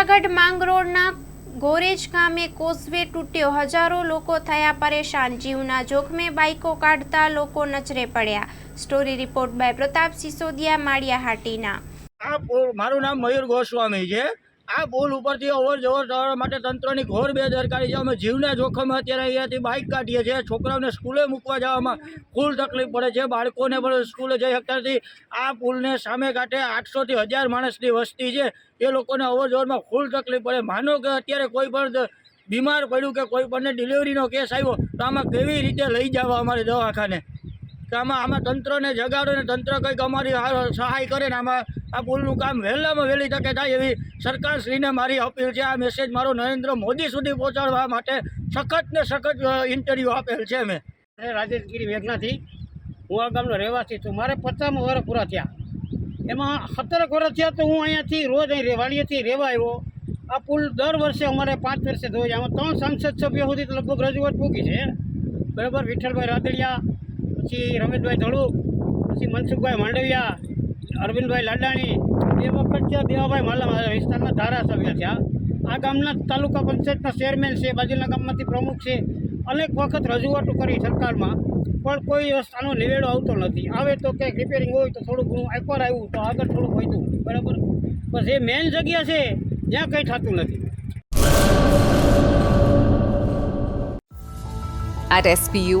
જૂનાગઢ માંગરોળના ગોરેજ ગામે કોઝવે તૂટ્યો. હજારો લોકો થયા પરેશાન. જીવના જોખમે બાઇકો કાઢતા લોકો નજરે પડ્યા. Story report by Pratap Sisodiya Maliya Hatina મારું નામ મયુર ગોસ્વામી છે. આ પુલ ઉપરથી અવર જવર જવા માટે તંત્રની ઘોર બેદરકારી છે. અમે જીવના જોખમે અત્યારે અહીંયાથી બાઇક કાઢીએ છીએ. છોકરાઓને સ્કૂલે મૂકવા જવામાં ફૂલ તકલીફ પડે છે. બાળકોને પણ સ્કૂલે જઈ શકતાથી આ પુલને સામે કાંઠે આઠસોથી હજાર માણસની વસ્તી છે. એ લોકોને અવર જવરમાં ફૂલ તકલીફ પડે. માનો કે અત્યારે કોઈ પણ બીમાર પડ્યું કે કોઈ પણને ડિલિવરીનો કેસ આવ્યો, તો આમાં કેવી રીતે લઈ જવા અમારે દવાખાને? કે આમાં આમાં તંત્રને જગાડો ને તંત્ર કંઈક અમારી સહાય કરે ને આમાં આ પુલનું કામ વહેલામાં વહેલી તકે થાય એવી સરકારશ્રીને મારી અપીલ છે. આ મેસેજ મારો નરેન્દ્ર મોદી સુધી પહોંચાડવા માટે સખત ને સખત ઇન્ટરવ્યૂ આપેલ છે મેં રાજેશગીરી વેગનાથી હું આ ગામનો રહેવાસી છું. મારે પચાસમાં વર્ષ પૂરા થયા. એમાં સત્તરક વર્ષ થયા તો હું અહીંયાથી રોજ અહીં રેવાડીએથી રહેવા આવ્યો. આ પુલ દર વર્ષે અમારે પાંચ વર્ષે ધોઈ આમાં ત્રણ સાંસદ સભ્યો સુધી લગભગ રજૂઆત મૂકી છે. બરાબર વિઠ્ઠલભાઈ રાદડિયા પછી રમેશભાઈ ધડુક પછી મનસુખભાઈ માંડવિયા અરવિંદભાઈ લાડાણી એ વખત ત્યાં દેવાભાઈ માલા વિસ્તારના ધારાસભ્ય થયા આ ગામના તાલુકા પંચાયતના ચેરમેન છે બાજુના ગામમાંથી પ્રમુખ છે. અનેક વખત રજૂઆતો કરી સરકારમાં પણ કોઈ આનો નિવેડો આવતો નથી. આવે તો કંઈક રિપેરિંગ હોય તો થોડું ઘણું એકવાર આવ્યું તો આગળ થોડું વધ્યું બરાબર? બસ એ મેઇન જગ્યા છે જ્યાં કંઈ થતું નથી. At SPU,